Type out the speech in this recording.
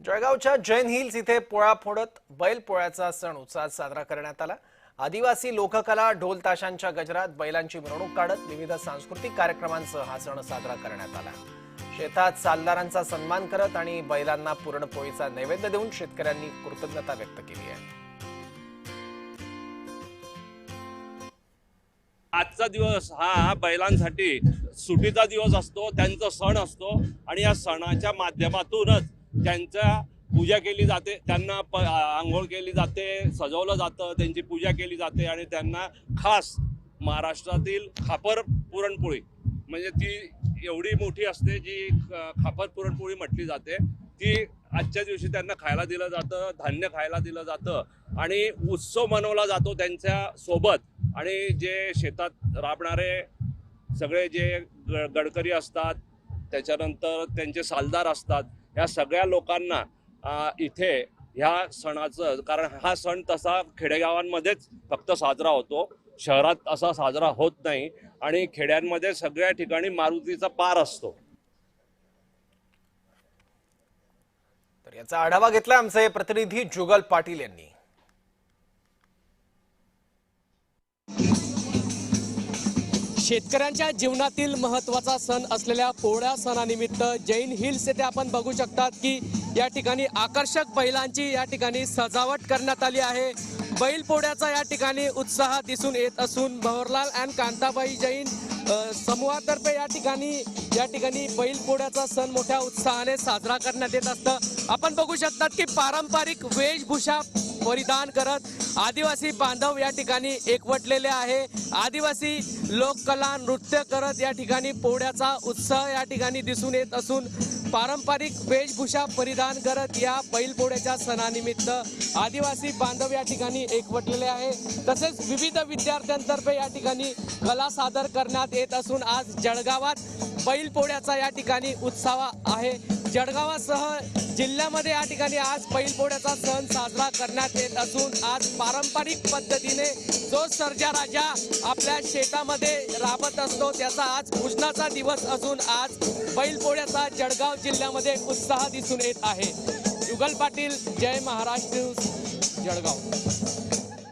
जळगावच्या जैन हिल्स इथे पोळा फोडत बैल पोळ्याचा सण उत्साहात साजरा करण्यात आला. आदिवासी लोककला ढोल ताशांच्या गजरात बैलांची मिरवणूक काढत विविध सांस्कृतिक कार्यक्रमांसह हा सण साजरा करण्यात आला. शेतात सालदारांचा सन्मान करत आणि बैलांना पुरणपोळीचा नैवेद्य देऊन शेतकऱ्यांनी कृतज्ञता व्यक्त केली आहे. आजचा दिवस हा बैलांसाठी सुटीचा दिवस असतो त्यांचा सण असतो आणि या सणाच्या माध्यमातूनच त्यांच्या पूजा केली जाते त्यांना प आंघोळ केली जाते सजवलं जातं त्यांची पूजा केली जाते आणि त्यांना खास महाराष्ट्रातील खापर पुरणपोळी म्हणजे ती एवढी मोठी असते जी खापर पुरणपोळी म्हटली जाते ती आजच्या दिवशी त्यांना खायला दिलं जातं धान्य खायला दिलं जातं आणि उत्सव मनवला जातो त्यांच्यासोबत आणि जे शेतात राबणारे सगळे जे गडकरी असतात त्याच्यानंतर त्यांचे सालदार असतात या सगळ्या लोकांना इथे ह्या सणाचं कारण हा सण तसा खेडेगावांमध्येच फक्त साजरा होतो. शहरात असा साजरा होत नाही आणि खेड्यांमध्ये सगळ्या ठिकाणी मारुतीचा पार असतो. तर याचा आढावा घेतला आमचे प्रतिनिधी जुगल पाटील यांनी. शेतकऱ्यांच्या जीवनातील महत्त्वाचा सण असलेल्या पोळ्या सणानिमित्त जैन हिल्स येथे आपण बघू शकतात की या ठिकाणी आकर्षक बैलांची या ठिकाणी सजावट करण्यात आली आहे. बैलपोड्याचा या ठिकाणी उत्साह दिसून येत असून भवरलाल अँड कांताबाई जैन समूहातर्फे या ठिकाणी या ठिकाणी बैलपोड्याचा सण मोठ्या उत्साहाने साजरा करण्यात येत असतं. आपण बघू शकतात की पारंपरिक वेशभूषा परिधान करत आदिवासी बांधव या ठिकाणी एकवटलेले आहे. आदिवासी लोककला नृत्य करत या ठिकाणी पोळ्याचा उत्साह या ठिकाणी दिसून येत असून पारंपरिक वेशभूषा परिधान करत या बैलपोळ्याच्या सणानिमित्त आदिवासी बांधव या ठिकाणी एकवटलेले आहे. तसेच विविध विद्यार्थ्यांतर्फे या ठिकाणी कला सादर करण्यात येत असून आज जळगावात बैलपोळ्याचा या ठिकाणी उत्साह आहे. जळगावासह जिल्ह्यामध्ये या ठिकाणी आज बैलपोळ्याचा सण साजरा करण्यात येत असून आज पारंपरिक पद्धतीने जो सर्जा राजा आपल्या शेतामध्ये राबत असतो त्याचा आज पूजनाचा दिवस असून आज बैलपोळ्याचा जळगाव जिल्ह्यामध्ये उत्साह दिसून येत आहे. युगल पाटील जय महाराष्ट्र जळगाव.